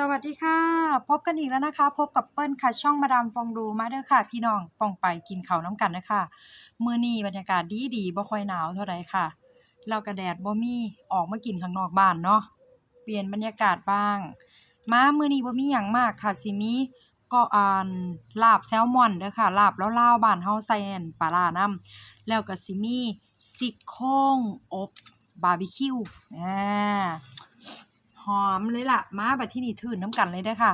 สวัสดีค่ะ พบกันอีกแล้วนะคะ พบกับเปิ้ลค่ะ ช่องมาดามฟองดูมาเด้อค่ะ พี่น้องปองไปกินข้าวน้ำกันเด้อค่ะมื้อนี้บรรยากาศดีๆบ่ค่อยหนาวเท่าใดค่ะแล้วก็แดดบ่มีออกมากินข้างนอกบ้านเนาะเปลี่ยนบรรยากาศบ้าง มามื้อนี้บ่มีหยังมากค่ะสิมีก็อ่านลาบแซลมอนเด้อค่ะลาบแลาวๆบ้านเฮาใส่อั่นปลาร้าน้ำแล้วก็สิมีซี่โครงอบบาร์บีคิวอ่า หอมเลยล่ะ มาบัดที่นี้ทื่นน้ำกันเลยเด้ค่ะ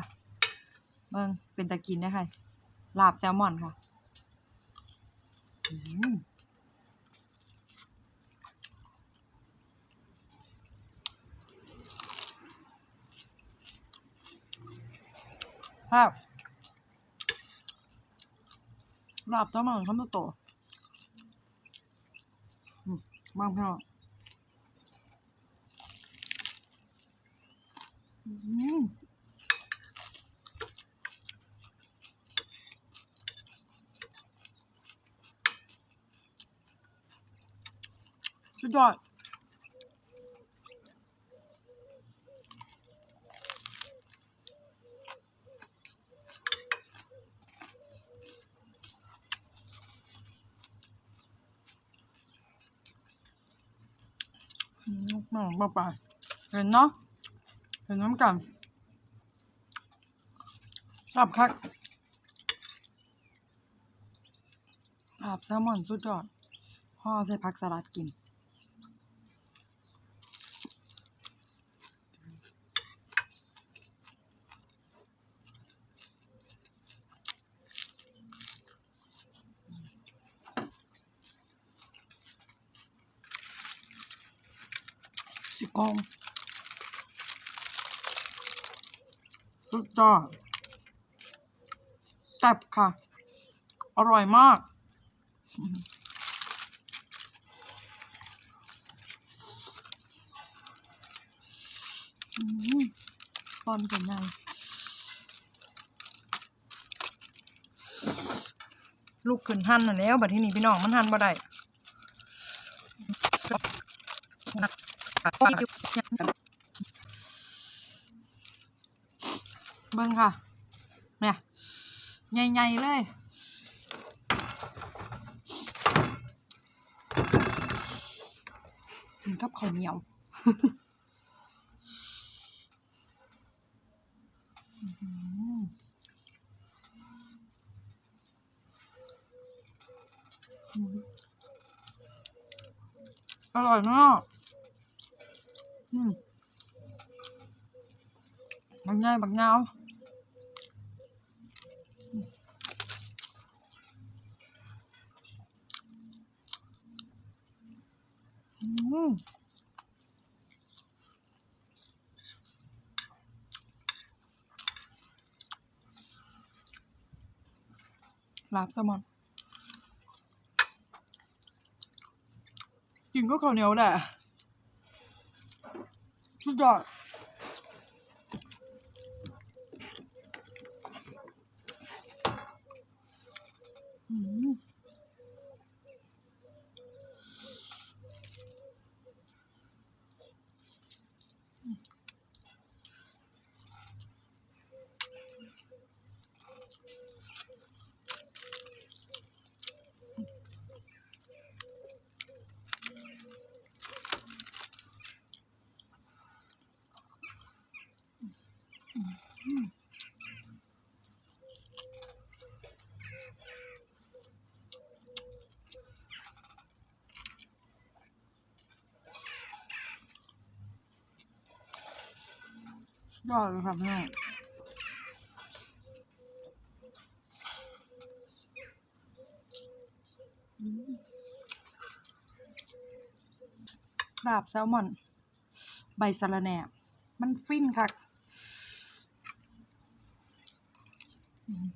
เบิ่งเป็นตากินเด้ค่ะลาบแซลมอนค่ะอื้อหือครับลาบแซลมอนคำโตๆอืมบ้างพี่น้องอื้อหือ สุดยอดอืมไม่หลงไปเห็นเนาะเห็นน้ำกันสับคักลาบแซลมอนสุดยอดห่อใส่ผักสลัดกิน องสุดยอดแซ่บค่ะ อร่อยมากอืมตอนเป็นไงลูกขึ้นหันน่ะแล้วบัดที่นี่พี่น้องมันหันบ่ได้ เบิ่งค่ะ เนี่ย ใหญ่ๆเลย กินกับข้าวเหนียวอื้อหืออืมอร่อยมาก อืมบักใหญ่บักยาวอืม อืมลาบแซลมอน กินก็ข้าวเหนี ยอดอืมสุดยอดเลยค่ะแม่อืมลาบแซลมอน ใบสะระแหน่ มันฟินค่ะ อืม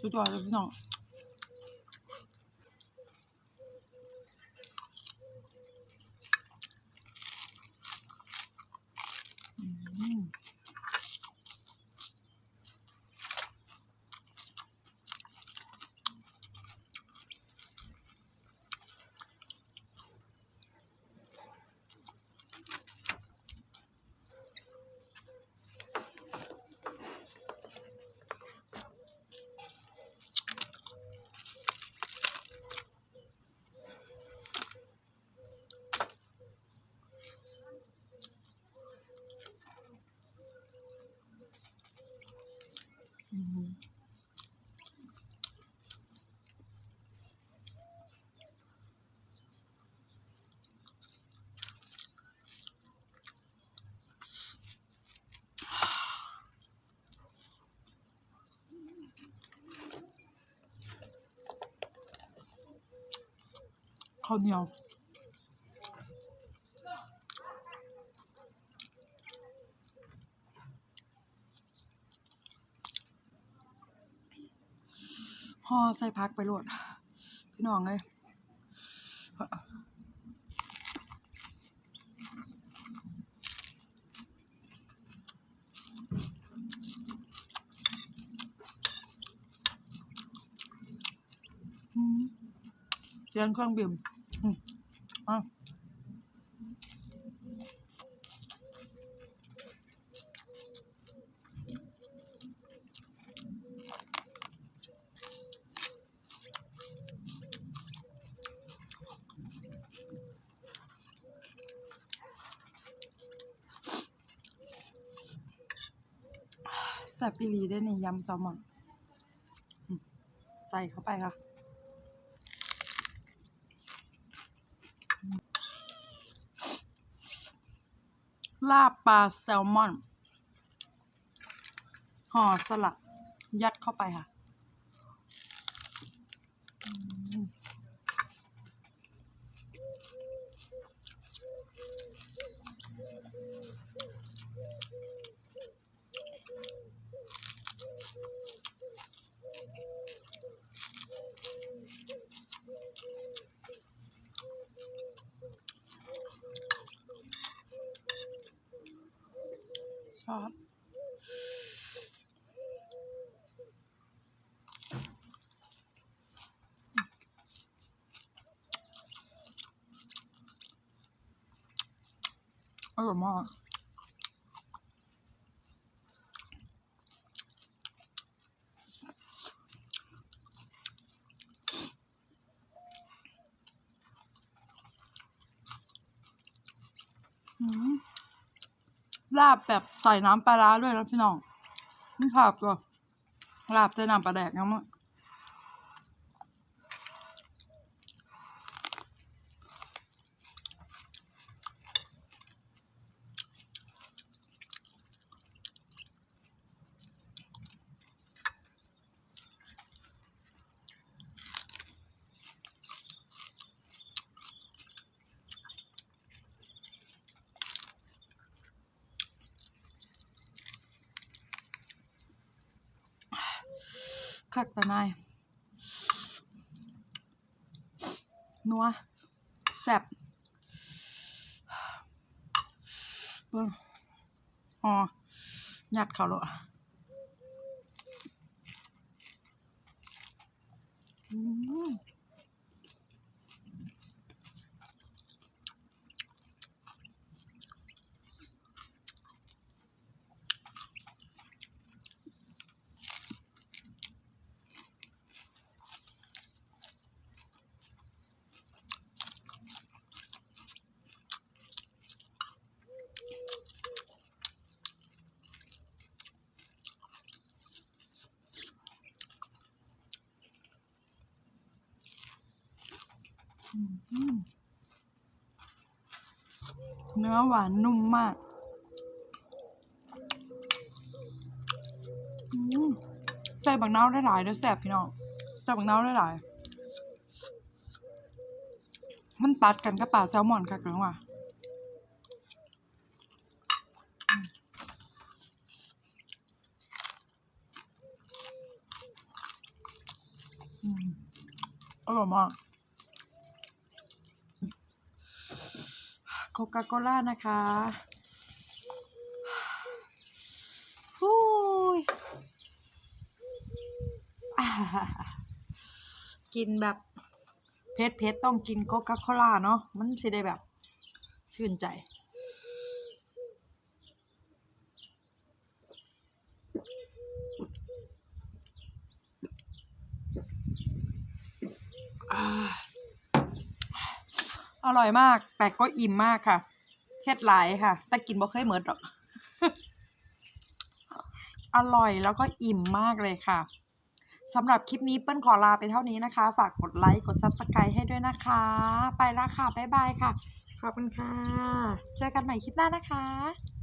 สุดยอด ข้าวเหนียวห่อใส่พักไปโหลด พี่น้องเลยอืมเสียงเครื่องบิน อืมอะแซ่บอีหลีได้ในยำแซลมอนใส่เข้าไปค่ะ ลาบปลาแซลมอน ห่อสลัด ยัดเข้าไปค่ะ อืมชอบ อร่อยมากอืม ลาบแบบใส่น้ำปลาร้าด้วยนะพี่น้องนี่ผักก็ลาบใส่น้ำปลาแดกงั้นมั้ง คักตะนายนัวแซ่บเบิ่งอ๋อยัดเขาเลยอืม เนื้อหวานนุ่มมากอืมใส่บักนาได้หลายเด้อแซ่บพี่น้องใส่บักนาได้หลาย มันตัดกันกับปลาแซลมอนค่ะเกินว่ะอืมอร่อยมาก โคคาโคล่านะคะฮู้ยอ่ากินแบบเผ็ดเผ็ดต้องกินโคคาโคล่าเนาะมันสิได้แบบ ชื่นใจ ร่อยมาก แต่ก็อิ่มมากค่ะเฮ็ดหลายค่ะ แต่กินบ่เคยเหมือนหรอก อร่อยแล้วก็อิ่มมากเลยค่ะสำหรับคลิปนี้เปิ้ลขอลาไปเท่านี้นะคะ ฝากกดไลค์ กด Subscribe ให้ด้วยนะคะ ไปละค่ะ บ๊ายบายค่ะ ขอบคุณค่ะ เจอกันใหม่คลิปหน้านะคะ